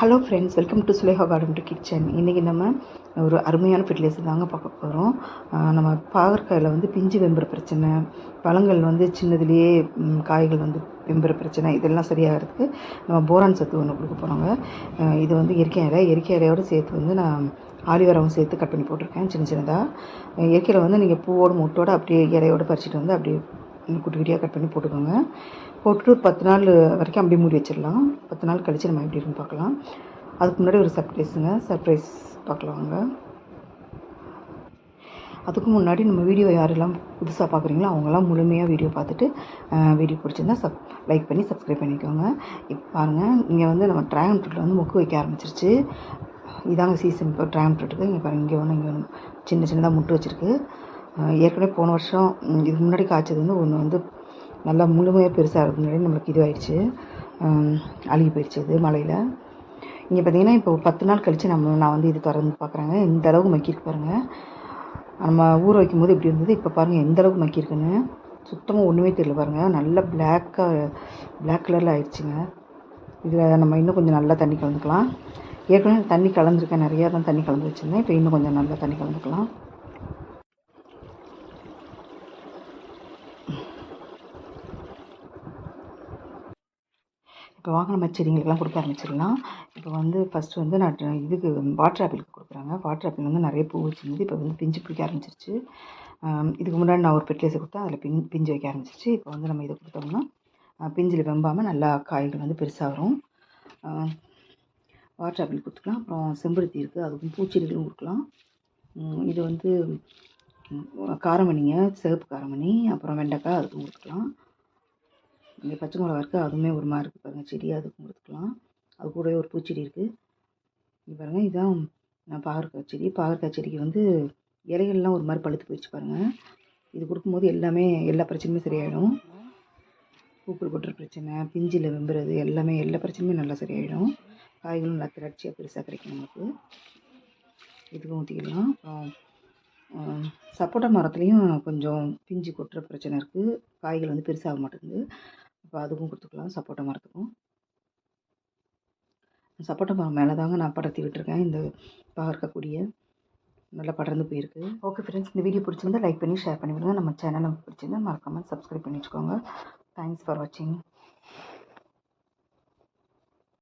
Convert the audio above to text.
Hello friends welcome to Sulekha garden to kitchen இன்றைக்கி நம்ம ஒரு அருமையான ஃபெர்டிலைசர் தாங்க பார்க்க போகிறோம் நம்ம பாகற்காயில் வந்து பிஞ்சு வெம்புற பிரச்சனை பழங்கள் வந்து சின்னதுலேயே காய்கள் வந்து வெம்புற பிரச்சனை இதெல்லாம் சரியாகிறதுக்கு நம்ம போரான் சத்து ஒன்று கொடுக்க போகிறோங்க இது வந்து இயற்கை இலை இயற்கை இலையோடு சேர்த்து வந்து நான் ஆலிவரவும் சேர்த்து கட் பண்ணி போட்டிருக்கேன் சின்ன சின்னதாக இயற்கையில் வந்து நீங்கள் பூவோடு முட்டோடு அப்படியே இலையோடு பறிச்சிட்டு வந்து அப்படியே குட்டி குட்டியாக கட் பண்ணி போட்டுக்கோங்க. போட்டுட்டு ஒரு பத்து நாள் வரைக்கும் அப்படியே மூடி வச்சிடலாம். பத்து நாள் கழித்து நம்ம எப்படி இருக்குன்னு பார்க்கலாம். அதுக்கு முன்னாடி ஒரு சர்ப்ரைஸுங்க சர்ப்ரைஸ் பார்க்கலாங்க அதுக்கு முன்னாடி நம்ம வீடியோ யாரெல்லாம் புதுசாக பார்க்குறீங்களோ அவங்களாம் முழுமையாக வீடியோ பார்த்துட்டு வீடியோ பிடிச்சிருந்தா சப் லைக் பண்ணி சப்ஸ்கிரைப் பண்ணிக்கோங்க. இப்போ பாருங்கள் இங்கே வந்து நம்ம ட்ராகன் ஃப்ரூட்டில் வந்து மொக்கு வைக்க ஆரம்பிச்சிருச்சு. இதாங்க சீசன் இப்போ ட்ராகன் ஃப்ரூட்டுக்கு இங்கே பாருங்கள் இங்கே ஒன்று இங்கே ஒன்று சின்ன சின்னதாக முட்டு வச்சுருக்கு. ஏற்கனவே போன வருஷம் இதுக்கு முன்னாடி காய்ச்சது வந்து ஒன்று வந்து நல்லா முழுமையாக பெருசாக இருக்கு முன்னாடி நம்மளுக்கு இதுவாயிடுச்சு. அழுகி போயிடுச்சு இது மழையில். இங்கே பார்த்தீங்கன்னா இப்போ பத்து நாள் கழித்து நம்ம நான் வந்து இது திறந்து பார்க்குறேங்க இந்த அளவுக்கு மக்கியிருக்கு பாருங்கள் நம்ம ஊற வைக்கும் போது எப்படி இருந்தது? இப்போ பாருங்கள் எந்த அளவுக்கு மக்கியிருக்குன்னு. சுத்தமாக ஒன்றுமே தெரியல பாருங்கள் நல்லா பிளாக்காக பிளாக் கலரில் ஆயிடுச்சுங்க. இதில் நம்ம இன்னும் கொஞ்சம் நல்லா தண்ணி கலந்துக்கலாம். ஏற்கனவே தண்ணி கலந்துருக்கேன். நிறையா தான் தண்ணி கலந்து வச்சுருந்தேன். இப்போ இன்னும் கொஞ்சம் நல்லா தண்ணி கலந்துக்கலாம். இப்போ வாகனம் செடிங்களுக்கெல்லாம் கொடுக்க ஆரம்பிச்சிடலாம் இப்போ வந்து ஃபஸ்ட்டு வந்து நான் இதுக்கு வாட்டர் ஆப்பிளுக்கு கொடுக்குறாங்க. வாட்டர் ஆப்பிள் வந்து நிறைய பூ வச்சுருந்து இப்போ வந்து பிஞ்சு பிடிக்க ஆரம்பிச்சிருச்சு. இதுக்கு முன்னாடி நான் ஒரு பெட்லேஸை கொடுத்தா அதில் பின் பிஞ்சு வைக்க ஆரம்பிச்சிருச்சு. இப்போ வந்து நம்ம இதை கொடுத்தோம்னா பிஞ்சில் வெம்பாமல் நல்லா காய்கள் வந்து பெருசாக வரும். வாட்டர் ஆப்பிள் கொடுத்துக்கலாம். அப்புறம் செம்பருத்தி இருக்குது அதுக்கும் பூச்செடிகளும் கொடுக்கலாம். இது வந்து காரமணிங்க சிவப்பு காரமணி அப்புறம் வெண்டைக்காய் அதுக்கும் கொடுத்துக்கலாம். இங்கே பச்சை மிளகா இருக்குது அதுவுமே ஒரு மாதிரி இருக்குது பாருங்கள் செடி அதுக்கும் கொடுத்துக்கலாம் அது கூடவே ஒரு பூச்செடி இருக்குது இங்கே பாருங்கள் இதுதான் நான் பாகற்காய் செடி. பாகற்காய் செடிக்கு வந்து இலைகள்லாம் ஒரு மாதிரி பழுத்து போயிடுச்சு பாருங்கள் இது கொடுக்கும்போது எல்லாமே எல்லா பிரச்சனையுமே சரியாயிடும். பூக்கள் கொட்டுற பிரச்சனை பிஞ்சில் வெம்புறது எல்லாமே எல்லா பிரச்சனையுமே நல்லா சரியாயிடும். காய்களும் நல்லா திரட்சியாக பெருசாக கிடைக்கும் நமக்கு. இதுக்கும் ஊற்றிக்கலாம் அப்புறம் சப்போட்டா மரத்துலேயும் கொஞ்சம் பிஞ்சு கொட்டுற பிரச்சனை இருக்குது காய்கள் வந்து பெருசாக மாட்டேங்குது. இப்போ அதுக்கும் கொடுத்துக்கலாம். சப்போட்டா மரத்துக்கும். சப்போட்டா மரம் மேலே தாங்க நான் படர்த்தி விட்டுருக்கேன் இந்த பாகற்காய் கொடியை நல்லா படர்ந்து போயிருக்கு. ஓகே ஃப்ரெண்ட்ஸ் இந்த வீடியோ பிடிச்சிருந்தா லைக் பண்ணி ஷேர் பண்ணி விடுங்க. நம்ம சேனலை பிடிச்சிருந்தா மறக்காமல் சப்ஸ்கிரைப் பண்ணி வச்சுக்கோங்க. தேங்க்ஸ் ஃபார் வாட்சிங்